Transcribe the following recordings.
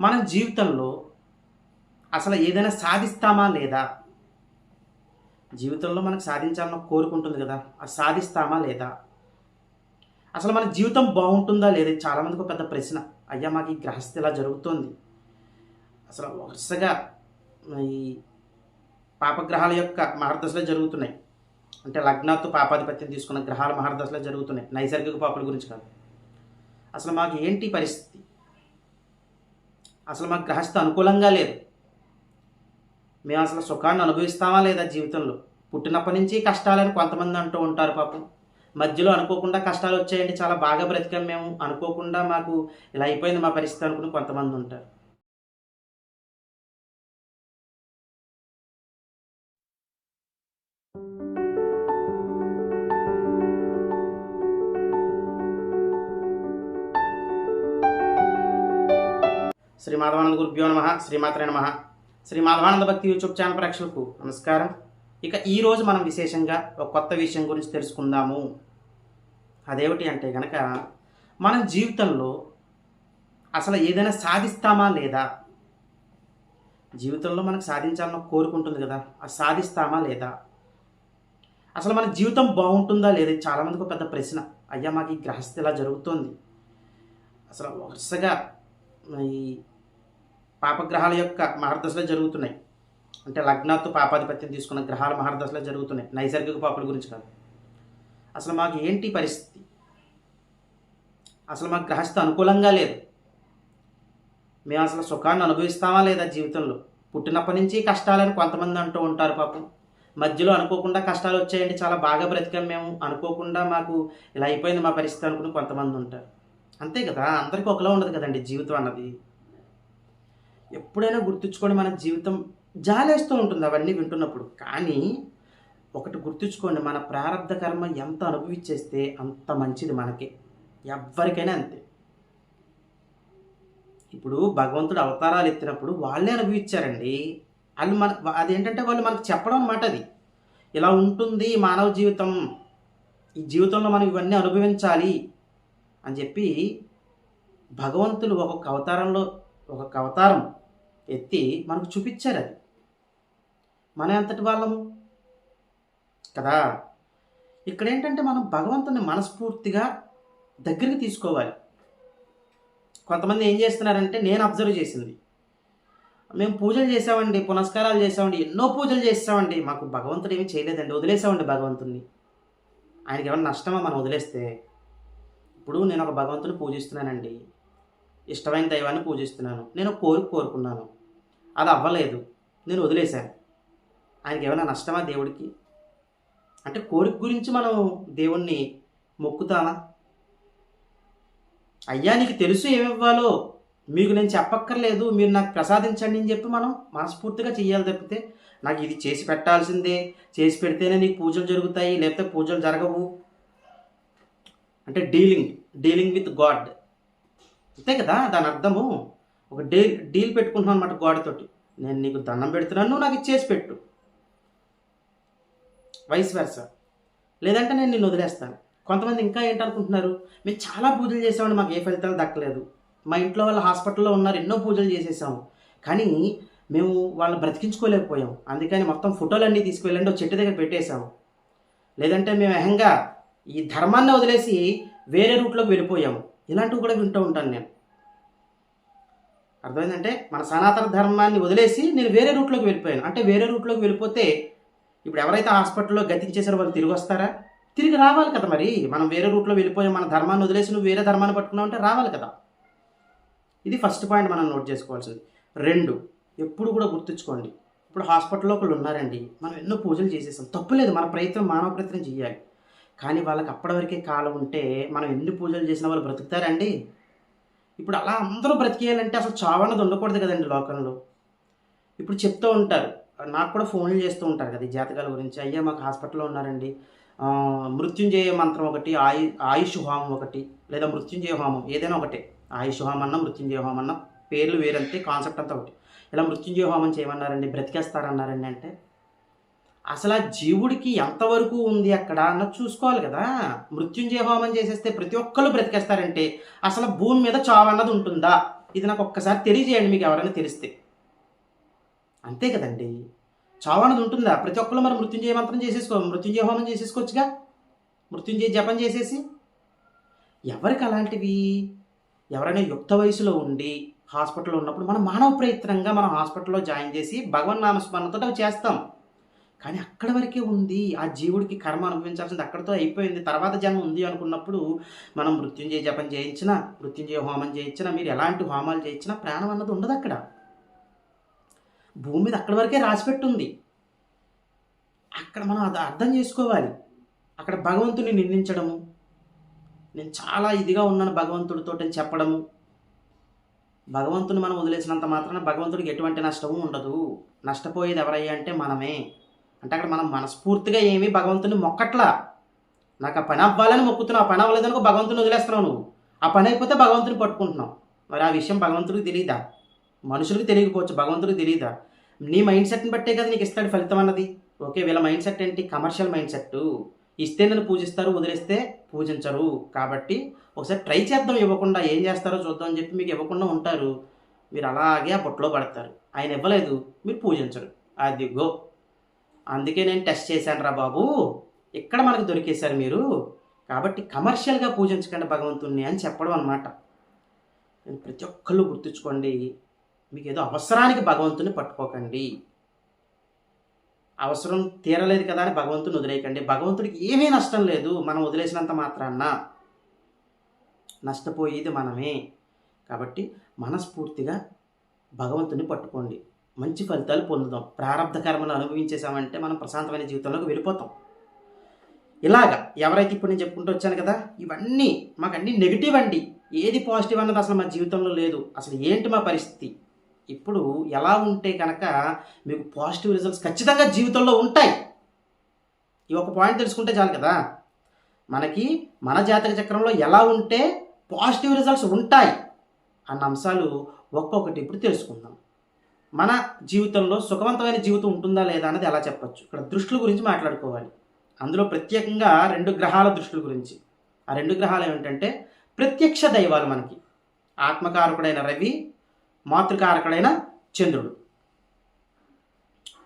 మన జీవితంలో అసలు ఏదైనా సాధిస్తామా లేదా? జీవితంలో మనకు సాధించాలని కోరుకుంటుంది కదా అది సాధిస్తామా లేదా? అసలు మన జీవితం బాగుంటుందా లేదా? చాలామందికి ఒక పెద్ద ప్రశ్న. అయ్యా మాకు ఈ గ్రహస్థితి ఇలా జరుగుతోంది. అసలు వరుసగా ఈ పాపగ్రహాల యొక్క మహర్దశలో జరుగుతున్నాయి. అంటే లగ్నాత్తు పాపాధిపత్యం తీసుకున్న గ్రహాల మహర్దశలో జరుగుతున్నాయి. నైసర్గిక పాపుల గురించి కాదు. అసలు మాకు ఏంటి పరిస్థితి? అసలు మాకు గ్రహస్థ అనుకూలంగా లేదు. మేము అసలు సుఖాన్ని అనుభవిస్తామా లేదా జీవితంలో? పుట్టినప్పటి నుంచి కష్టాలని కొంతమంది అంటూ ఉంటారు పాపం. మధ్యలో అనుకోకుండా కష్టాలు వచ్చాయండి చాలా బాగా బ్రతికాం మేము. అనుకోకుండా మాకు ఇలా అయిపోయింది మా పరిస్థితి అనుకుని కొంతమంది ఉంటారు. శ్రీ మాధవానంద గురుభ్యో నమ శ్రీమాత్రే నమ. శ్రీ మాధవానంద భక్తి యూట్యూబ్ ఛానల్ ప్రేక్షకులకు నమస్కారం. ఇక ఈరోజు మనం విశేషంగా ఒక కొత్త విషయం గురించి తెలుసుకుందాము. అదేమిటి అంటే కనుక మనం జీవితంలో అసలు ఏదైనా సాధిస్తామా లేదా? జీవితంలో మనకు సాధించాలని కోరుకుంటుంది కదా అది సాధిస్తామా లేదా? అసలు మన జీవితం బాగుంటుందా లేదా? చాలామందికి ఒక పెద్ద ప్రశ్న. అయ్యా మాకు ఈ గ్రహస్థితి ఇలా జరుగుతోంది. అసలు వరుసగా ఈ పాపగ్రహాల యొక్క మహర్దశలో జరుగుతున్నాయి. అంటే లగ్నాత్తు పాపాధిపత్యం తీసుకున్న గ్రహాల మహర్దశలో జరుగుతున్నాయి. నైసర్గిక పాపుల గురించి కాదు. అసలు మాకు ఏంటి పరిస్థితి? అసలు మాకు గ్రహస్థ అనుకూలంగా లేదు. మేము అసలు సుఖాన్ని అనుభవిస్తామా లేదా జీవితంలో? పుట్టినప్పటి నుంచి కష్టాలని కొంతమంది అంటూ ఉంటారు పాపం. మధ్యలో అనుకోకుండా కష్టాలు వచ్చాయండి చాలా బాగా బ్రతికాం మేము. అనుకోకుండా మాకు ఇలా అయిపోయింది మా పరిస్థితి అనుకుని కొంతమంది ఉంటారు. అంతే కదా? అందరికీ ఒకలా ఉండదు కదండి జీవితం అన్నది. ఎప్పుడైనా గుర్తుంచుకోండి మన జీవితం జాలేస్తూ ఉంటుంది అవన్నీ వింటున్నప్పుడు. కానీ ఒకటి గుర్తుంచుకోండి మన ప్రారంధ కర్మ ఎంత అనుభవించేస్తే అంత మంచిది మనకి. ఎవ్వరికైనా అంతే. ఇప్పుడు భగవంతుడు అవతారాలు ఎత్తినప్పుడు వాళ్ళే అనుభవించారండి. వాళ్ళు మన అదేంటంటే వాళ్ళు మనకు చెప్పడం అన్నమాట అది. ఇలా ఉంటుంది మానవ జీవితం. ఈ జీవితంలో మనం ఇవన్నీ అనుభవించాలి అని చెప్పి భగవంతుడు ఒక్కొక్క అవతారంలో ఒక్కొక్క అవతారం ఎత్తి మనకు చూపించారు అది. మన ఎంతటి వాళ్ళము? కదా? ఇక్కడ ఏంటంటే మనం భగవంతుని మనస్ఫూర్తిగా దగ్గరికి తీసుకోవాలి. కొంతమంది ఏం చేస్తున్నారంటే నేను అబ్జర్వ్ చేసింది. మేము పూజలు చేసామండి పునస్కారాలు చేసామండి ఎన్నో పూజలు చేసామండి. మాకు భగవంతుడు ఏమీ చేయలేదండి వదిలేసామండి భగవంతుడిని ఆయనకి ఏమైనా నష్టమా మనం వదిలేస్తే? ఇప్పుడు నేను ఒక భగవంతుని పూజిస్తున్నానండి. ఇష్టమైన దైవాన్ని పూజిస్తున్నాను. నేను ఒక కోరిక కోరుకున్నాను. అది అవ్వలేదు. నేను వదిలేశాను. ఆయనకి ఏమైనా నష్టమా దేవుడికి? అంటే కోరిక గురించి మనం దేవుణ్ణి మొక్కుతామా? అయ్యా నీకు తెలుసు ఏమివ్వాలో? మీకు నేను చెప్పక్కర్లేదు. మీరు నాకు ప్రసాదించండి అని చెప్పి మనం మనస్ఫూర్తిగా చేయాలి తప్పితే నాకు ఇది చేసి పెట్టాల్సిందే. చేసి పెడితేనే నీకు పూజలు జరుగుతాయి లేకపోతే పూజలు జరగవు. అంటే డీలింగ్ డీలింగ్ విత్ గాడ్. అంతే కదా? దాని అర్థము? ఒక డీల్ డీల్ పెట్టుకుంటున్నాను అనమాట గోడతోటి. నేను నీకు దండం పెడుతున్నాను నువ్వు నాకు ఇచ్చేసి పెట్టు. వైస్ వెర్స లేదంటే నేను నిన్ను వదిలేస్తాను. కొంతమంది ఇంకా ఏంటనుకుంటున్నారు? మేము చాలా పూజలు చేసామని మాకు ఏ ఫలితాలు దక్కలేదు. మా ఇంట్లో వాళ్ళ హాస్పిటల్లో ఉన్నారు ఎన్నో పూజలు చేసేసాము. కానీ మేము వాళ్ళు బ్రతికించుకోలేకపోయాం అందుకని మొత్తం ఫోటోలన్నీ తీసుకువెళ్ళండి ఒక చెట్టు దగ్గర పెట్టేశాము. లేదంటే మేము అహంగా ఈ ధర్మాన్ని వదిలేసి వేరే రూట్లోకి వెళ్ళిపోయాము. ఇలాంటివి కూడా వింటూ ఉంటాను నేను. అర్థమైందంటే మన సనాతన ధర్మాన్ని వదిలేసి నేను వేరే రూట్లోకి వెళ్ళిపోయాను. అంటే వేరే రూట్లోకి వెళ్ళిపోతే ఇప్పుడు ఎవరైతే హాస్పిటల్లో గతించేసారో వాళ్ళు తిరిగి వస్తారా? తిరిగి రావాలి కదా మరి. మనం వేరే రూట్లో వెళ్ళిపోయి మన ధర్మాన్ని వదిలేసి నువ్వు వేరే ధర్మాన్ని పట్టుకున్నావు అంటే రావాలి కదా. ఇది ఫస్ట్ పాయింట్ మనం నోట్ చేసుకోవాల్సింది. రెండు ఎప్పుడు కూడా గుర్తుంచుకోండి. ఇప్పుడు హాస్పిటల్లో ఒకళ్ళు ఉన్నారండి. మనం ఎన్నో పూజలు చేసేసాం. తప్పులేదు మన ప్రయత్నం మానవ ప్రయత్నం చేయాలి. కానీ వాళ్ళకి అప్పటివరకే కాలం ఉంటే మనం ఎన్ని పూజలు చేసినా వాళ్ళు బ్రతుకుతారండి? ఇప్పుడు అలా అందరూ బ్రతికేయాలంటే అసలు చావన్నది ఉండకూడదు కదండి లోకంలో. ఇప్పుడు చెప్తూ ఉంటారు. నాకు కూడా ఫోన్లు చేస్తూ ఉంటారు కదా ఈ జాతకాల గురించి. అయ్యా మాకు హాస్పిటల్లో ఉన్నారండి. మృత్యుంజయ మంత్రం ఒకటి ఆయు ఆయుష్ హోమం ఒకటి లేదా మృత్యుంజయ హోమం ఏదైనా ఒకటే. ఆయుష్ హోమం అన్న మృత్యుంజయ హోమం అన్న పేర్లు వేరంతే కాన్సెప్ట్ అంతా ఒకటి. ఇలా మృత్యుంజయ హోమం చేయమన్నారండి బ్రతికేస్తారన్నారండి అంటే అసలు ఆ జీవుడికి ఎంతవరకు ఉంది అక్కడ అన్నది చూసుకోవాలి కదా. మృత్యుంజయ హోమం చేసేస్తే ప్రతి ఒక్కరు బ్రతికేస్తారంటే అసలు భూమి మీద చావు అన్నది ఉంటుందా? ఇది నాకు ఒక్కసారి తెలియజేయండి మీకు ఎవరైనా తెలిస్తే. అంతే కదండి. చావు ఉంటుందా? ప్రతి ఒక్కరు మరి మృత్యుంజయ మంత్రం చేసేసుకో మృత్యుంజయ హోమం చేసేసుకోవచ్చుగా? మృత్యుంజయ జపం చేసేసి? ఎవరికి అలాంటివి? ఎవరైనా యుక్త వయసులో ఉండి హాస్పిటల్లో ఉన్నప్పుడు మనం మానవ ప్రయత్నంగా మనం హాస్పిటల్లో జాయిన్ చేసి భగవన్ నామస్మరణతో అవి చేస్తాం. కానీ అక్కడి వరకే ఉంది. ఆ జీవుడికి కర్మ అనుభవించాల్సింది అక్కడితో అయిపోయింది. తర్వాత జన్మ ఉంది అనుకున్నప్పుడు మనం మృత్యుంజయ జపం చేయించినా మృత్యుంజయ హోమం చేయించినా మీరు ఎలాంటి హోమాలు చేయించినా ప్రాణం అన్నది ఉండదు అక్కడ. భూమి మీద అక్కడి వరకే రాసిపెట్టుంది అక్కడ మనం అది అర్థం చేసుకోవాలి. అక్కడ భగవంతుని నిందించడము. నేను చాలా ఇదిగా ఉన్నాను భగవంతుడితో అని చెప్పడము. భగవంతుని మనం వదిలేసినంత మాత్రాన భగవంతుడికి ఎటువంటి నష్టము ఉండదు. నష్టపోయేది ఎవరయ్యా అంటే మనమే. అంటే అక్కడ మనం మనస్ఫూర్తిగా ఏమీ భగవంతుని మొక్కట్లా. నాకు ఆ పని అవ్వాలని మొక్కుతున్నావు ఆ పని అవ్వలేదనుకో భగవంతుని వదిలేస్తున్నావు నువ్వు. ఆ పని అయిపోతే భగవంతుని పట్టుకుంటున్నావు. మరి ఆ విషయం భగవంతుడికి తెలియదా మనుషులకు తెలియకపోవచ్చు భగవంతుడికి తెలియదా నీ మైండ్ సెట్ని బట్టే కదా నీకు ఇస్తాడు ఫలితం అన్నది. ఓకే వీళ్ళ మైండ్ సెట్ ఏంటి? కమర్షియల్ మైండ్ సెట్ ఇస్తే నన్ను పూజిస్తారు వదిలేస్తే పూజించరు. కాబట్టి ఒకసారి ట్రై చేద్దాం ఇవ్వకుండా. ఏం చేస్తారో చూద్దాం అని చెప్పి మీకు ఇవ్వకుండా ఉంటారు. మీరు అలాగే ఆ బుట్టలో పడతారు. ఆయన ఇవ్వలేదు మీరు పూజించరు. అది గో అందుకే నేను టెస్ట్ చేశాను రా బాబు. ఇక్కడ మనకు దొరికేశారు మీరు? కాబట్టి కమర్షియల్గా పూజించకండి భగవంతుణ్ణి అని చెప్పడం అనమాట ప్రతి ఒక్కళ్ళు గుర్తుంచుకోండి మీకు ఏదో అవసరానికి భగవంతుని పట్టుకోకండి. అవసరం తీరలేదు కదా అని భగవంతుని వదిలేయకండి. భగవంతుడికి ఏమీ నష్టం లేదు మనం వదిలేసినంత మాత్రాన్న నష్టపోయేది మనమే. కాబట్టి మనస్ఫూర్తిగా భగవంతుని పట్టుకోండి. మంచి ఫలితాలు పొందుదాం. ప్రారంభ కర్మను అనుభవించేసామంటే మనం ప్రశాంతమైన జీవితంలోకి వెళ్ళిపోతాం. ఇలాగా ఎవరైతే ఇప్పుడు నేను చెప్పుకుంటూ వచ్చాను కదా ఇవన్నీ మాకు అన్నీ నెగిటివ్ అండి. ఏది పాజిటివ్ అన్నది అసలు మా జీవితంలో లేదు. అసలు ఏంటి మా పరిస్థితి? ఇప్పుడు ఎలా ఉంటే కనుక మీకు పాజిటివ్ రిజల్ట్స్ ఖచ్చితంగా జీవితంలో ఉంటాయి. ఈ ఒక పాయింట్ తెలుసుకుంటే చాలు కదా. మనకి మన జాతక చక్రంలో ఎలా ఉంటే పాజిటివ్ రిజల్ట్స్ ఉంటాయి అన్న అంశాలు ఒక్కొక్కటి ఇప్పుడు తెలుసుకుందాం. మన జీవితంలో సుఖవంతమైన జీవితం ఉంటుందా లేదా అన్నది ఎలా చెప్పచ్చు. ఇక్కడ దృష్టిల గురించి మాట్లాడుకోవాలి. అందులో ప్రత్యేకంగా రెండు గ్రహాల దృష్టిల గురించి. ఆ రెండు గ్రహాలు ఏమిటంటే ప్రత్యక్ష దైవాలు మనకి. ఆత్మకారకుడైన రవి మాతృకారకుడైన చంద్రుడు.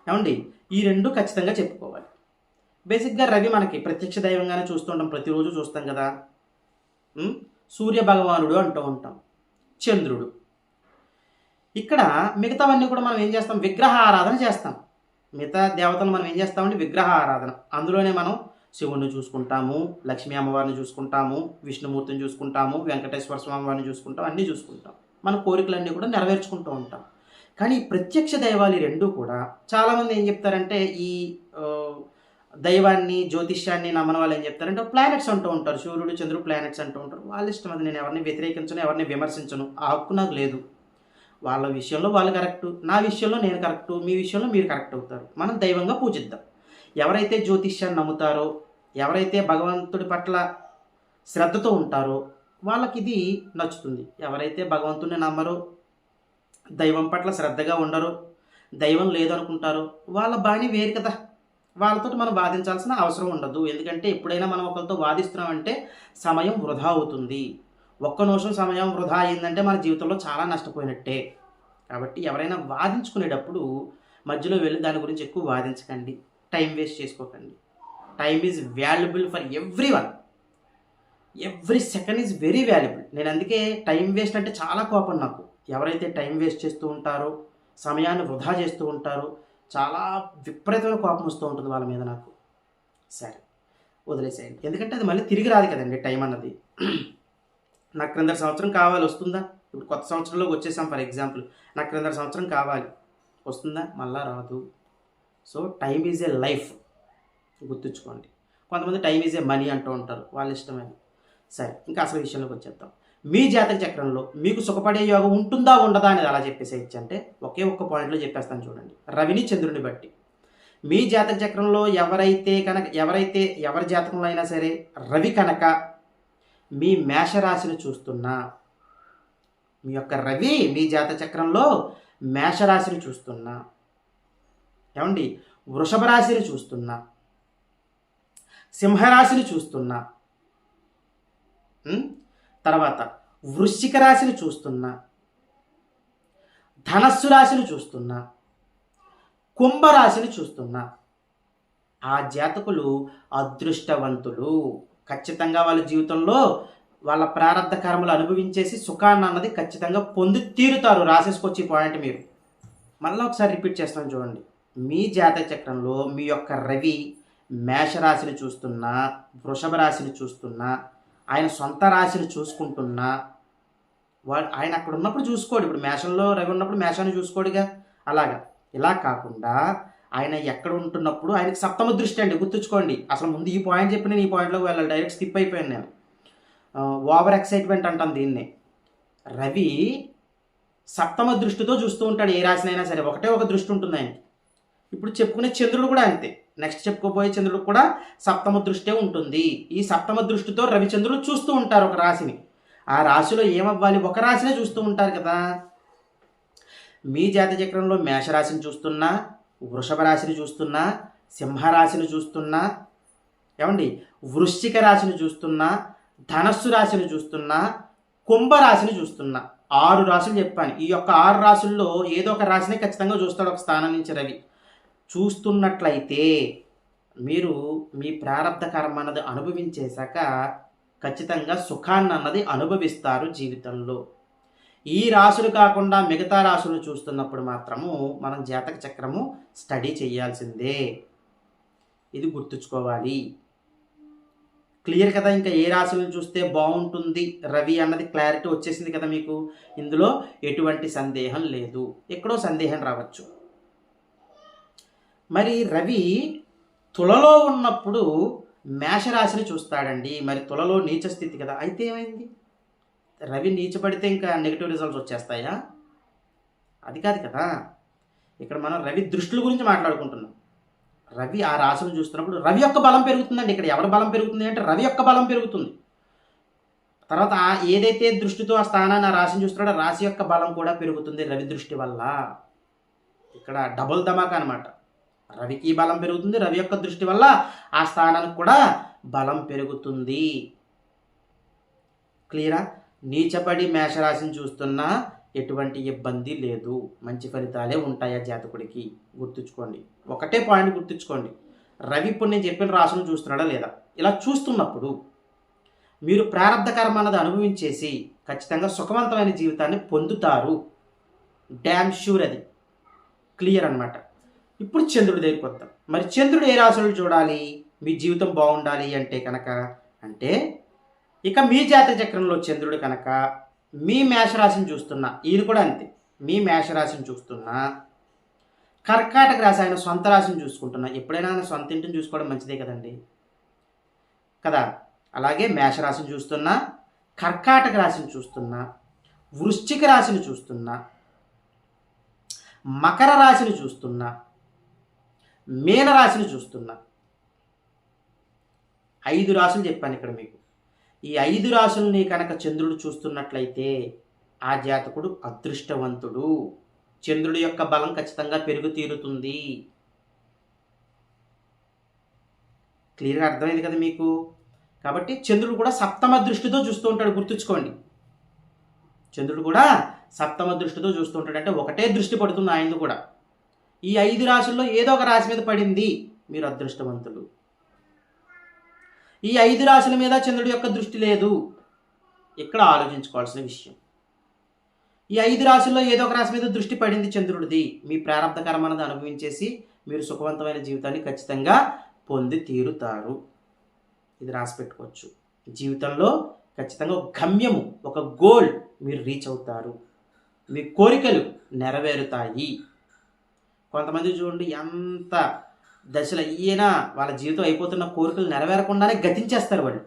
ఏమండి? ఈ రెండు ఖచ్చితంగా చెప్పుకోవాలి. బేసిక్గా రవి మనకి ప్రత్యక్ష దైవంగానే చూస్తుంటాం. ప్రతిరోజు చూస్తాం కదా. సూర్య భగవానుడు అంటూ ఉంటాం. చంద్రుడు. ఇక్కడ మిగతావన్నీ కూడా మనం ఏం చేస్తాం? విగ్రహ ఆరాధన చేస్తాం. మిగతా దేవతలు మనం ఏం చేస్తామంటే విగ్రహ ఆరాధన. అందులోనే మనం శివుణ్ణి చూసుకుంటాము లక్ష్మీ అమ్మవారిని చూసుకుంటాము విష్ణుమూర్తిని చూసుకుంటాము వెంకటేశ్వర స్వామి వారిని చూసుకుంటాం అన్నీ చూసుకుంటాం. మన కోరికలన్నీ కూడా నెరవేర్చుకుంటూ ఉంటాం. కానీ ప్రత్యక్ష దైవాలు రెండూ కూడా చాలామంది ఏం చెప్తారంటే ఈ దైవాన్ని జ్యోతిష్యాన్ని నమ్మని వాళ్ళు ఏం చెప్తారంటే ప్లానెట్స్ అంటూ ఉంటారు. సూర్యుడు చంద్రుడు ప్లానెట్స్ అంటూ ఉంటారు. వాళ్ళ ఇష్టం అది నేను ఎవరిని వ్యతిరేకించను ఎవరిని విమర్శించను. ఆ హక్కు నాకు లేదు. వాళ్ళ విషయంలో వాళ్ళు కరెక్టు నా విషయంలో నేను కరెక్టు మీ విషయంలో మీరు కరెక్ట్ అవుతారు. మనం దైవంగా పూజిద్దాం. ఎవరైతే జ్యోతిష్యాన్ని నమ్ముతారో ఎవరైతే భగవంతుడి పట్ల శ్రద్ధతో ఉంటారో వాళ్ళకి ఇది నచ్చుతుంది. ఎవరైతే భగవంతుడిని నమ్మరో దైవం పట్ల శ్రద్ధగా ఉండరో దైవం లేదనుకుంటారో వాళ్ళ బాణి వేరు కదా. వాళ్ళతో మనం వాదించాల్సిన అవసరం ఉండదు. ఎందుకంటే ఎప్పుడైనా మనం ఒకరితో వాదిస్తున్నామంటే సమయం వృధా అవుతుంది. ఒక్క నిమిషం సమయం వృధా అయిందంటే మన జీవితంలో చాలా నష్టపోయినట్టే. కాబట్టి ఎవరైనా వాదించుకునేటప్పుడు మధ్యలో వెళ్ళి దాని గురించి ఎక్కువ వాదించకండి. టైం వేస్ట్ చేసుకోకండి. Time is valuable for everyone every second is very valuable. నేను అందుకే టైం వేస్ట్ అంటే చాలా కోపం నాకు. ఎవరైతే టైం వేస్ట్ చేస్తూ ఉంటారో సమయాన్ని వృధా చేస్తూ ఉంటారో చాలా విపరీతమైన కోపం వస్తూ ఉంటుంది వాళ్ళ మీద నాకు. సరే వదిలేసేయండి. ఎందుకంటే అది మళ్ళీ తిరిగి రాదు కదండి టైం అన్నది. నాకు క్రింద సంవత్సరం కావాలి వస్తుందా? ఇప్పుడు కొత్త సంవత్సరంలోకి వచ్చేసాం ఫర్ ఎగ్జాంపుల్. నాకు క్రింద సంవత్సరం కావాలి వస్తుందా? మళ్ళా రాదు. So time is a life. గుర్తుంచుకోండి. కొంతమంది టైం ఈజ్ ఏ మనీ అంటూ ఉంటారు. వాళ్ళ ఇష్టమే సరే ఇంకా అసలు విషయంలోకి వచ్చేద్దాం. మీ జాతక చక్రంలో మీకు సుఖపడే యోగం ఉంటుందా ఉండదా అనేది అలా చెప్పేసేయచ్చు అంటే ఒకే ఒక్క పాయింట్లో చెప్పేస్తాను చూడండి. రవిని చంద్రుని బట్టి. మీ జాతక చక్రంలో ఎవరైతే కనుక ఎవరైతే ఎవరి జాతకంలో అయినా సరే రవి కనుక మీ మేషరాశిని చూస్తున్నా. మీ యొక్క రవి మీ జాత చక్రంలో మేషరాశిని చూస్తున్నా. ఏమండి? వృషభ రాశిని చూస్తున్నా. సింహరాశిని చూస్తున్నా. తర్వాత వృశ్చిక రాశిని చూస్తున్నా. ధనస్సు రాశిని చూస్తున్నా. కుంభరాశిని చూస్తున్నా. ఆ జాతకులు అదృష్టవంతులు. ఖచ్చితంగా వాళ్ళ జీవితంలో వాళ్ళ ప్రారంభ కర్మలు అనుభవించేసి సుఖాన్ని అన్నది ఖచ్చితంగా పొంది తీరుతారు. రాసేసుకొచ్చి పాయింట్ మీరు. మళ్ళీ ఒకసారి రిపీట్ చేస్తాను చూడండి. మీ జాతక చక్రంలో మీ యొక్క రవి మేషరాశిని చూస్తున్నా వృషభ రాశిని చూస్తున్నా ఆయన సొంత రాశిని చూసుకుంటున్నా వాడు ఆయన అక్కడ ఉన్నప్పుడు చూసుకోడు. ఇప్పుడు మేషంలో రవి ఉన్నప్పుడు మేషాన్ని చూసుకోడుగా. అలాగా. ఇలా కాకుండా ఆయన ఎక్కడ ఉంటున్నప్పుడు ఆయనకి సప్తమ దృష్టి అండి గుర్తుంచుకోండి. అసలు ముందు ఈ పాయింట్ చెప్పి నేను ఈ పాయింట్లోకి వెళ్ళాలి డైరెక్ట్ స్కిప్ అయిపోయాను నేను. ఓవర్ ఎక్సైట్మెంట్ అంటాను దీన్ని. రవి సప్తమ దృష్టితో చూస్తూ ఉంటాడు ఏ రాశినైనా సరే. ఒకటే ఒక దృష్టి ఉంటుంది ఆయనకి. ఇప్పుడు చెప్పుకునే చంద్రుడు కూడా అంతే. నెక్స్ట్ చెప్పుకోబోయే చంద్రుడు కూడా సప్తమ దృష్టే ఉంటుంది. ఈ సప్తమ దృష్టితో రవిచంద్రుడు చూస్తూ ఉంటారు ఒక రాశిని. ఆ రాశిలో ఏమవ్వాలి? ఒక రాశినే చూస్తూ ఉంటారు కదా. మీ జాత చక్రంలో మేషరాశిని చూస్తున్నా వృషభ రాశిని చూస్తున్నా సింహరాశిని చూస్తున్నా ఏమండి? వృశ్చిక రాశిని చూస్తున్నా ధనస్సు రాశిని చూస్తున్నా కుంభరాశిని చూస్తున్నా. ఆరు రాశులు చెప్పాను. ఈ యొక్క ఆరు రాశుల్లో ఏదో ఒక రాశిని ఖచ్చితంగా చూస్తాడు ఒక స్థానం నుంచి రవి. చూస్తున్నట్లయితే మీరు మీ ప్రారంధ కర్మ అన్నది అనుభవించేశాక ఖచ్చితంగా సుఖాన్ని అన్నది అనుభవిస్తారు జీవితంలో. ఈ రాశులు కాకుండా మిగతా రాశులు చూస్తున్నప్పుడు మాత్రము మనం జాతక చక్రము స్టడీ చేయాల్సిందే. ఇది గుర్తుంచుకోవాలి. క్లియర్ కదా? ఇంకా ఏ రాశులను చూస్తే బాగుంటుంది? రవి అన్నది క్లారిటీ వచ్చేసింది కదా మీకు? ఇందులో ఎటువంటి సందేహం లేదు. ఎక్కడో సందేహం రావచ్చు. మరి రవి తులలో ఉన్నప్పుడు మేషరాశిని చూస్తాడండి. మరి తులలో నీచ స్థితి కదా. అయితే ఏమైంది? రవి నీచపడితే ఇంకా నెగిటివ్ రిజల్ట్స్ వచ్చేస్తాయా? అది కాదు కదా. ఇక్కడ మనం రవి దృష్టిల గురించి మాట్లాడుకుంటున్నాం. రవి ఆ రాశిని చూస్తున్నప్పుడు రవి యొక్క బలం పెరుగుతుందండి. ఇక్కడ ఎవరి బలం పెరుగుతుంది అంటే రవి యొక్క బలం పెరుగుతుంది. తర్వాత ఏదైతే దృష్టితో ఆ స్థానాన్ని ఆ రాశిని చూస్తున్నాడో రాశి యొక్క బలం కూడా పెరుగుతుంది రవి దృష్టి వల్ల. ఇక్కడ డబుల్ ధమాకా అనమాట రవికి బలం పెరుగుతుంది రవి యొక్క దృష్టి వల్ల ఆ స్థానానికి కూడా బలం పెరుగుతుంది. క్లియరా నీచపడి మేషరాశిని చూస్తున్నా ఎటువంటి ఇబ్బంది లేదు. మంచి ఫలితాలే ఉంటాయి ఆ జాతకుడికి? గుర్తుంచుకోండి. ఒకటే పాయింట్ గుర్తుంచుకోండి. రవి ఇప్పుడు నేను చెప్పిన రాశులు చూస్తున్నాడా లేదా? ఇలా చూస్తున్నప్పుడు మీరు ప్రారంధ అన్నది అనుభవించేసి ఖచ్చితంగా సుఖవంతమైన జీవితాన్ని పొందుతారు. డ్యామ్ షూర్ అది. క్లియర్ అన్నమాట. ఇప్పుడు చంద్రుడి దగ్గరికి వద్దాం మరి చంద్రుడు ఏ రాశులు చూడాలి? మీ జీవితం బాగుండాలి అంటే కనుక? అంటే ఇక మీ జాతక చక్రంలో చంద్రుడు కనుక మీ మేషరాశిని చూస్తున్నా ఈయన కూడా అంతే. మీ మేషరాశిని చూస్తున్నా కర్కాటక రాశి ఆయన సొంత రాశిని చూసుకుంటున్నా ఎప్పుడైనా ఆయన సొంత ఇంటిని చూసుకోవడం మంచిదే కదండి. కదా? అలాగే మేషరాశిని చూస్తున్నా కర్కాటక రాశిని చూస్తున్నా వృశ్చిక రాశిని చూస్తున్నా మకర రాశిని చూస్తున్నా మీనరాశిని చూస్తున్నా. ఐదు రాశులు చెప్పాను ఇక్కడ మీకు. ఈ ఐదు రాశుల్ని కనుక చంద్రుడు చూస్తున్నట్లయితే ఆ జాతకుడు అదృష్టవంతుడు. చంద్రుడి యొక్క బలం ఖచ్చితంగా పెరుగు తీరుతుంది క్లియర్గా అర్థమైంది కదా మీకు? కాబట్టి చంద్రుడు కూడా సప్తమ దృష్టితో చూస్తూ ఉంటాడు గుర్తుంచుకోండి. చంద్రుడు కూడా సప్తమ దృష్టితో చూస్తూ ఉంటాడు. అంటే ఒకటే దృష్టి పడుతుంది ఆయనది కూడా. ఈ ఐదు రాశుల్లో ఏదో ఒక రాశి మీద పడింది. మీరు అదృష్టవంతులు. ఈ ఐదు రాశుల మీద చంద్రుడి యొక్క దృష్టి లేదు. ఇక్కడ ఆలోచించుకోవాల్సిన విషయం. ఈ ఐదు రాశుల్లో ఏదో ఒక రాశి మీద దృష్టి పడింది చంద్రుడిది. మీ ప్రారంభ కర్మన్నది అనుభవించేసి మీరు సుఖవంతమైన జీవితాన్ని ఖచ్చితంగా పొంది తీరుతారు. ఇది రాసి పెట్టుకోవచ్చు. జీవితంలో ఖచ్చితంగా ఒక గమ్యము ఒక గోల్ మీరు రీచ్ అవుతారు. మీ కోరికలు నెరవేరుతాయి. కొంతమంది చూడండి ఎంత దశలో అయ్యేనా వాళ్ళ జీవితం అయిపోతున్న కోరికలు నెరవేరకుండానే గతించేస్తారు వాళ్ళు.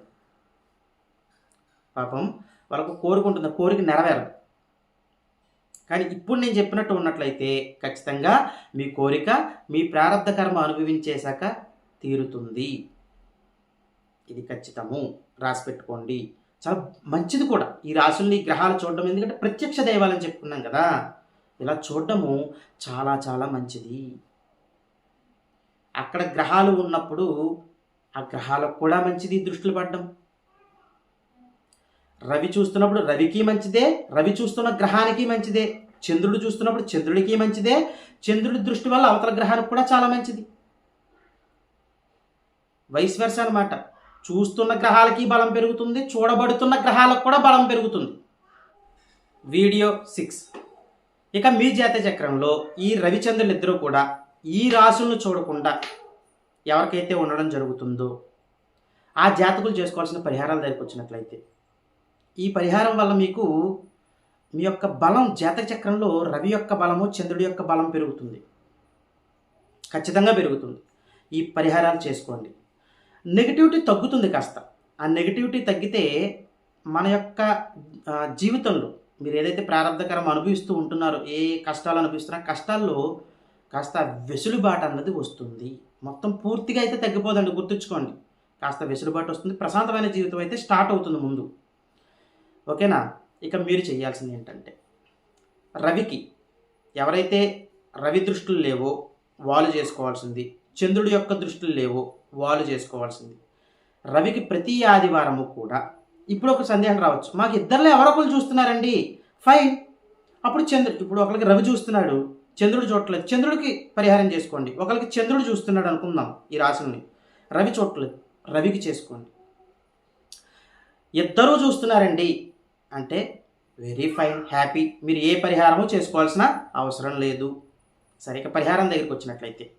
పాపం వాళ్ళకు కోరుకుంటుంది కోరిక నెరవేరదు. కానీ ఇప్పుడు నేను చెప్పినట్టు ఉన్నట్లయితే ఖచ్చితంగా మీ కోరిక మీ ప్రారంధ కర్మ అనుభవించేశాక తీరుతుంది. ఇది ఖచ్చితము. రాసి పెట్టుకోండి. చాలా మంచిది కూడా. ఈ రాసుల్ని గ్రహాలు చూడడం ఎందుకంటే ప్రత్యక్ష దైవాలని చెప్పుకున్నాం కదా. ఇలా చూడడము చాలా చాలా మంచిది. అక్కడ గ్రహాలు ఉన్నప్పుడు ఆ గ్రహాలకు కూడా మంచిది దృష్టిలు పడడం. రవి చూస్తున్నప్పుడు రవికి మంచిదే రవి చూస్తున్న గ్రహానికి మంచిదే చంద్రుడు చూస్తున్నప్పుడు చంద్రుడికి మంచిదే చంద్రుడి దృష్టి వల్ల అవతల గ్రహానికి కూడా చాలా మంచిది. వైస్ వెర్స అనమాట చూస్తున్న గ్రహాలకి బలం పెరుగుతుంది చూడబడుతున్న గ్రహాలకు కూడా బలం పెరుగుతుంది. Video six. ఇక మీ జాతీయ చక్రంలో ఈ రవిచంద్రులు ఇద్దరూ కూడా ఈ రాసులను చూడకుండా ఎవరికైతే ఉండడం జరుగుతుందో ఆ జాతకులు చేసుకోవాల్సిన పరిహారాలు దగ్గరికి వచ్చినట్లయితే. ఈ పరిహారం వల్ల మీకు మీ యొక్క బలం జాతక చక్రంలో రవి యొక్క బలము చంద్రుడి యొక్క బలం పెరుగుతుంది. ఖచ్చితంగా పెరుగుతుంది. ఈ పరిహారాలు చేసుకోండి. నెగిటివిటీ తగ్గుతుంది కాస్త. ఆ నెగిటివిటీ తగ్గితే మన యొక్క జీవితంలో మీరు ఏదైతే ప్రారంభకరం అనుభవిస్తూ ఉంటున్నారో ఏ కష్టాలు అనుభవిస్తున్నారో కష్టాల్లో కాస్త వెసులుబాటు అన్నది వస్తుంది. మొత్తం పూర్తిగా అయితే తగ్గిపోదండి గుర్తుంచుకోండి. కాస్త వెసులుబాటు వస్తుంది. ప్రశాంతమైన జీవితం అయితే స్టార్ట్ అవుతుంది ముందు. ఓకేనా? ఇక మీరు చేయాల్సింది ఏంటంటే రవికి ఎవరైతే రవి దృష్టిలు లేవో వాళ్ళు చేసుకోవాల్సింది చంద్రుడి యొక్క దృష్టిలు లేవో వాళ్ళు చేసుకోవాల్సింది. రవికి ప్రతి ఆదివారము కూడా ఇప్పుడు ఒక సందేహం రావచ్చు. మాకు ఇద్దరిలో ఎవరొకరు చూస్తున్నారండి. ఫైన్. అప్పుడు చంద్రుడు ఇప్పుడు ఒకరికి రవి చూస్తున్నాడు. చంద్రుడు చూడట్లేదు. చంద్రుడికి పరిహారం చేసుకోండి. ఒకరికి చంద్రుడు చూస్తున్నాడు అనుకుందాం ఈ రాశుల్ని. రవి చూడట్లేదు. రవికి చేసుకోండి. ఇద్దరూ చూస్తున్నారండి అంటే వెరీ ఫైన్ హ్యాపీ. మీరు ఏ పరిహారము చేసుకోవాల్సిన అవసరం లేదు. సరే ఇక పరిహారం దగ్గరికి వచ్చినట్లయితే.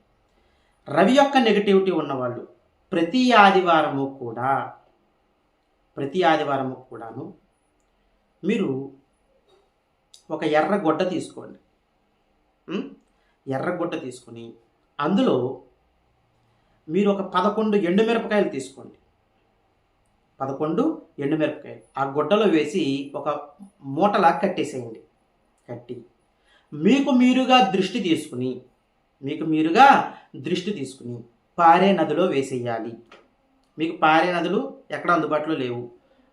రవి యొక్క నెగటివిటీ ఉన్నవాళ్ళు ప్రతి ఆదివారము కూడా ప్రతి ఆదివారము కూడాను మీరు ఒక ఎర్ర గుడ్డ తీసుకోండి. ఉం? ఎర్ర గుడ్డ తీసుకొని అందులో మీరు ఒక పదకొండు ఎండుమిరపకాయలు తీసుకోండి. పదకొండు ఎండుమిరపకాయలు. ఆ గుడ్డలో వేసి ఒక మూటలా కట్టేసేయండి. కట్టి. మీకు మీరుగా దృష్టి తీసుకుని మీకు మీరుగా దృష్టి తీసుకుని పారే నదిలో వేసేయాలి. మీకు పారే నదులు ఎక్కడ అందుబాటులో లేవు.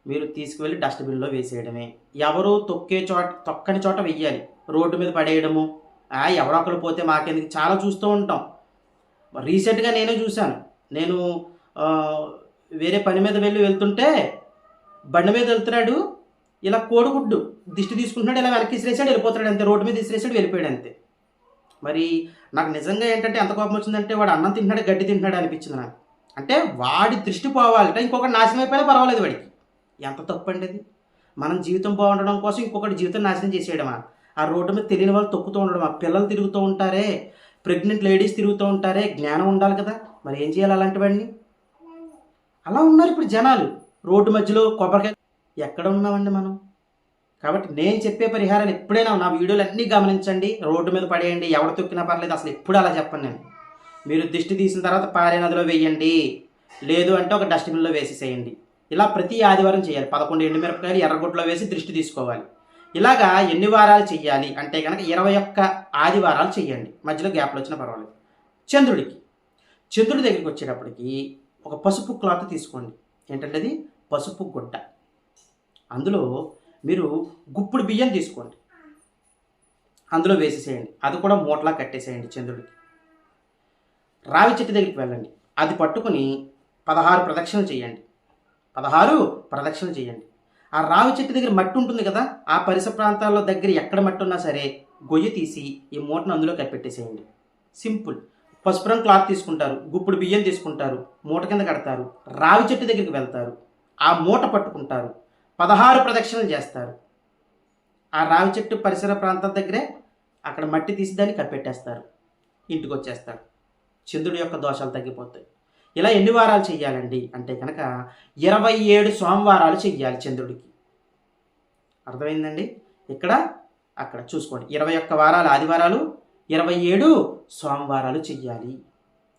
మీరు తీసుకువెళ్ళి డస్ట్బిన్లో వేసేయడమే. ఎవరు తొక్కే చోట తొక్కని చోట వెయ్యాలి. రోడ్డు మీద పడేయడము ఆ ఎవరో పోతే మాకెందుకు? చాలా చూస్తూ ఉంటాం. రీసెంట్గా నేనే చూశాను. నేను వేరే పని మీద వెళ్ళి వెళ్తుంటే బండి మీద వెళ్తున్నాడు ఇలా కోడిగుడ్డు దిష్టి తీసుకుంటున్నాడు ఇలా వెనక్కి ఇసిరేసాడు వెళ్ళిపోతున్నాడు అంతే రోడ్డు మీద ఇసిరేసాడు వెళ్ళిపోయాడు అంతే. మరి నాకు నిజంగా ఏంటంటే ఎంత కోపం వచ్చిందంటే వాడు అన్నం తింటున్నాడు గడ్డి తింటున్నాడు అనిపించింది నాకు. అంటే వాడి దృష్టి పోవాలంటే ఇంకొకటి నాశనం అయిపోయినా పర్వాలేదు వాడికి. ఎంత తప్పు అండి అది? మనం జీవితం బాగుండడం కోసం ఇంకొకటి జీవితం నాశనం చేసేయడమా? ఆ రోడ్డు మీద తెలియని వాళ్ళు తొక్కుతూ ఉండడం ఆ పిల్లలు తిరుగుతూ ఉంటారే ప్రెగ్నెంట్ లేడీస్ తిరుగుతూ ఉంటారే జ్ఞానం ఉండాలి కదా. మరి ఏం చేయాలి అలాంటివన్నీ అలా ఉన్నారు ఇప్పుడు జనాలు. రోడ్డు మధ్యలో కొబ్బరికాయ ఎక్కడ ఉన్నామండి మనం? కాబట్టి నేను చెప్పే పరిహారాలు ఎప్పుడైనా నా వీడియోలు అన్నీ గమనించండి. రోడ్డు మీద పడేయండి. ఎవడ తొక్కినా పర్లేదు. అసలు ఎప్పుడు అలా చెప్పను నేను. మీరు దిష్టి తీసిన తర్వాత పారే నదిలో వేయండి. లేదు అంటే ఒక డస్ట్బిన్లో వేసేసేయండి. ఇలా ప్రతి ఆదివారం చేయాలి. పదకొండు ఎండుమిరపకాయలు ఎర్రగొట్లో వేసి దృష్టి తీసుకోవాలి. ఇలాగా ఎన్ని వారాలు చెయ్యాలి? అంటే కనుక ఇరవై ఒక్క ఆదివారాలు చెయ్యండి. మధ్యలో గ్యాప్లు వచ్చినా పర్వాలేదు. చంద్రుడికి. చంద్రుడి దగ్గరికి వచ్చేటప్పటికి ఒక పసుపు క్లాత్ తీసుకోండి. ఏంటంటే అది? పసుపు గుడ్డ. అందులో మీరు గుప్పుడు బియ్యం తీసుకోండి. అందులో వేసేసేయండి. అది కూడా మూటలా కట్టేసేయండి చంద్రుడికి. రావి చెట్టు దగ్గరికి వెళ్ళండి. అది పట్టుకుని పదహారు ప్రదక్షిణలు చేయండి పదహారు ప్రదక్షిణలు చేయండి ఆ రావి చెట్టు దగ్గర మట్టి ఉంటుంది కదా ఆ పరిసర ప్రాంతాల్లో దగ్గర ఎక్కడ మట్టి ఉన్నా సరే గొయ్యి తీసి ఈ మూటను అందులో కప్పెట్టేసేయండి. సింపుల్. పసుపు రంగు క్లాత్ తీసుకుంటారు గుప్పుడు బియ్యం తీసుకుంటారు మూట కింద కడతారు రావి చెట్టు దగ్గరికి వెళ్తారు ఆ మూట పట్టుకుంటారు పదహారు ప్రదక్షిణలు చేస్తారు. ఆ రావి చెట్టు పరిసర ప్రాంతం దగ్గరే అక్కడ మట్టి తీసి దాన్ని కప్పెట్టేస్తారు. ఇంటికి వచ్చేస్తారు చంద్రుడి యొక్క దోషాలు తగ్గిపోతాయి. ఇలా ఎన్ని వారాలు చెయ్యాలండి? అంటే కనుక ఇరవై ఏడు సోమవారాలు చెయ్యాలి చంద్రుడికి. అర్థమైందండి? ఇక్కడ అక్కడ చూసుకోండి. ఇరవై ఒక్క వారాలు ఆదివారాలు ఇరవై ఏడు సోమవారాలు చెయ్యాలి.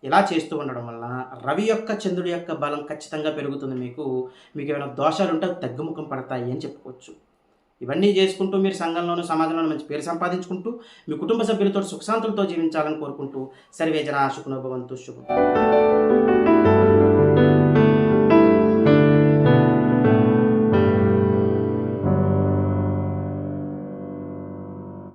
ఇలా చేస్తూ ఉండడం వల్ల రవి యొక్క చంద్రుడి యొక్క బలం ఖచ్చితంగా పెరుగుతుంది మీకు. మీకు ఏమైనా దోషాలు ఉంటే తగ్గుముఖం పడతాయి అని చెప్పుకోవచ్చు. ఇవన్నీ చేసుకుంటూ మీరు సంఘంలోనూ సమాజంలోనూ మంచి పేరు సంపాదించుకుంటూ మీ కుటుంబ సభ్యులతో సుఖశాంతులతో జీవించాలని కోరుకుంటూ సర్వేజన శుకునోభవంతు శుభం.